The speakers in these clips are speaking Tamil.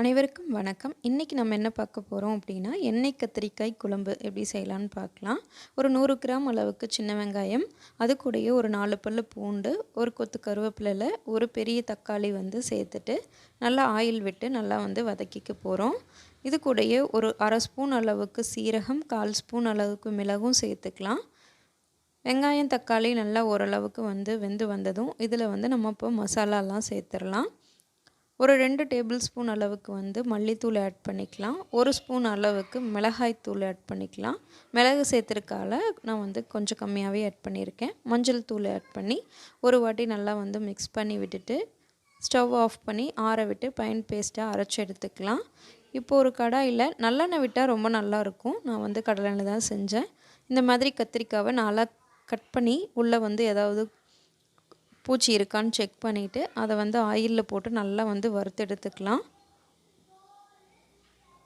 அனைவருக்கும் வணக்கம். இன்றைக்கி நம்ம என்ன பார்க்க போகிறோம் அப்படின்னா எண்ணெய் கத்திரிக்காய் குழம்பு எப்படி செய்யலான்னு பார்க்கலாம். ஒரு நூறு கிராம் அளவுக்கு சின்ன வெங்காயம் அது கூடயே ஒரு நாலு பல்லு பூண்டு ஒரு கொத்து கருவேப்பிலையில் ஒரு பெரிய தக்காளி வந்து சேர்த்துட்டு நல்லா ஆயில் விட்டு நல்லா வந்து வதக்கிக்க போகிறோம் இது கூடயே ஒரு அரை ஸ்பூன் அளவுக்கு சீரகம் கால் ஸ்பூன் அளவுக்கு மிளகும் சேர்த்துக்கலாம். வெங்காயம் தக்காளி நல்லா ஓரளவுக்கு வந்து வெந்து வந்ததும் இதில் வந்து நம்ம இப்போ மசாலாலாம் சேர்த்துடலாம். ஒரு ரெண்டு டேபிள் ஸ்பூன் அளவுக்கு வந்து மல்லித்தூள் ஆட் பண்ணிக்கலாம். ஒரு ஸ்பூன் அளவுக்கு மிளகாய் தூள் ஆட் பண்ணிக்கலாம். மிளகு சேர்த்துருக்கால நான் வந்து கொஞ்சம் கம்மியாகவே ஆட் பண்ணியிருக்கேன். மஞ்சள் தூள் ஆட் பண்ணி ஒரு வாட்டி நல்லா வந்து மிக்ஸ் பண்ணி விட்டுட்டு ஸ்டவ் ஆஃப் பண்ணி ஆற விட்டு பயன் பேஸ்ட்டாக அரைச்சி எடுத்துக்கலாம். இப்போ ஒரு கடாயில் நல்லெண்ணெய் விட்டால் ரொம்ப நல்லாயிருக்கும் நான் வந்து கடலெண்ணெய் தான் செஞ்சேன். இந்த மாதிரி கத்திரிக்காவை நல்லா கட் பண்ணி உள்ளே வந்து ஏதாவது பூச்சி இருக்கான்னு செக் பண்ணிவிட்டு அதை வந்து ஆயிலில் போட்டு நல்லா வந்து வறுத்து எடுத்துக்கலாம்.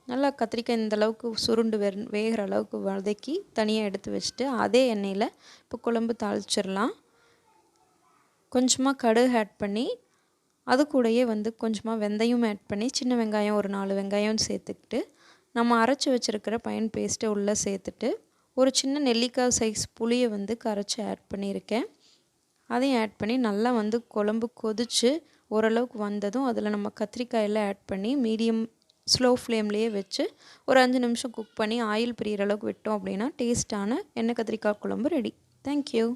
நல்லா கத்திரிக்காய் இந்த அளவுக்கு சுருண்டு வெ வேகிற அளவுக்கு வதக்கி தனியாக எடுத்து வச்சுட்டு அதே எண்ணெயில் இப்போ குழம்பு தாளிச்சிடலாம். கொஞ்சமாக கடுகு ஆட் பண்ணி அது கூடயே வந்து கொஞ்சமாக வெந்தயம் ஆட் பண்ணி சின்ன வெங்காயம் ஒரு நாலு வெங்காயம் சேர்த்துக்கிட்டு நம்ம அரைச்சி வச்சுருக்கிற பயன் பேஸ்ட்டை உள்ளே சேர்த்துட்டு ஒரு சின்ன நெல்லிக்காய் சைஸ் புளியை வந்து கரைச்சி ஆட் பண்ணியிருக்கேன். அதையும் ஆட் பண்ணி நல்லா வந்து குழம்பு கொதித்து ஓரளவுக்கு வந்ததும் அதில் நம்ம கத்திரிக்காயெல்லாம் ஆட் பண்ணி மீடியம் ஸ்லோ ஃப்ளேம்லேயே வச்சு ஒரு அஞ்சு நிமிஷம் குக் பண்ணி ஆயில் பிரியிற அளவுக்கு விட்டோம் அப்படின்னா டேஸ்ட்டான எண்ணெய் கத்திரிக்காய் குழம்பு ரெடி தேங்க்யூ